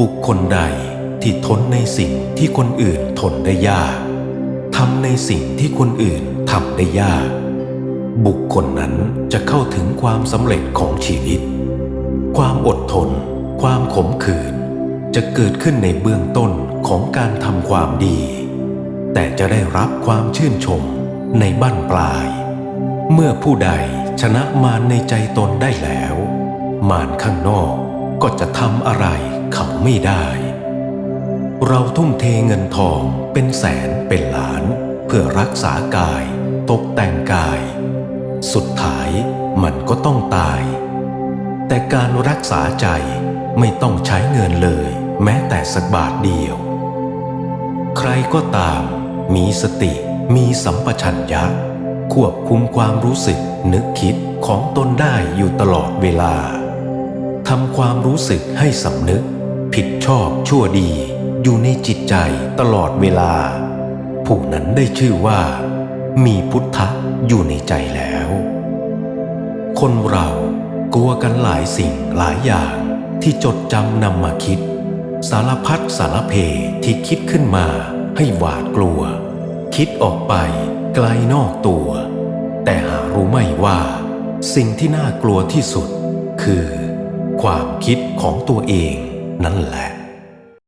บุคคลใดที่ทนในสิ่งที่คนอื่นทนได้ยากทำในสิ่งที่คนอื่นทำได้ยาก บุคคลนั้นจะเข้าถึงความสำเร็จของชีวิต ความอดทน ความขมขื่นจะเกิดขึ้นในเบื้องต้นของการทำความดี แต่จะได้รับความชื่นชมในบั้นปลาย เมื่อผู้ใดชนะมารในใจตนได้แล้ว มารข้างนอกก็จะทำอะไร เขาไม่ได้ เราทุ่มเทเงินทองเป็นแสนเป็นล้าน เพื่อรักษากาย ตกแต่งกาย สุดท้ายมันก็ต้องตาย แต่การรักษาใจไม่ต้องใช้เงินเลย แม้แต่สักบาทเดียว ใครก็ตาม มีสติมีสัมปชัญญะ ควบคุมความรู้สึกนึกคิดของตนได้อยู่ตลอดเวลาทำความรู้สึกให้สำนึก ผิดชอบชั่วดีอยู่ในจิตใจตลอดเวลา ผู้นั้นได้ชื่อว่า มีพุทธะอยู่ในใจแล้ว คนเรากลัวกันหลายสิ่งหลายอย่างที่จดจำนำมาคิด สารพัดสารเพที่คิดขึ้นมาให้หวาดกลัว คิดออกไปไกลนอกตัว แต่หารู้ไม่ว่า สิ่งที่น่ากลัวที่สุด คือ ความคิดของตัวเอง 能来。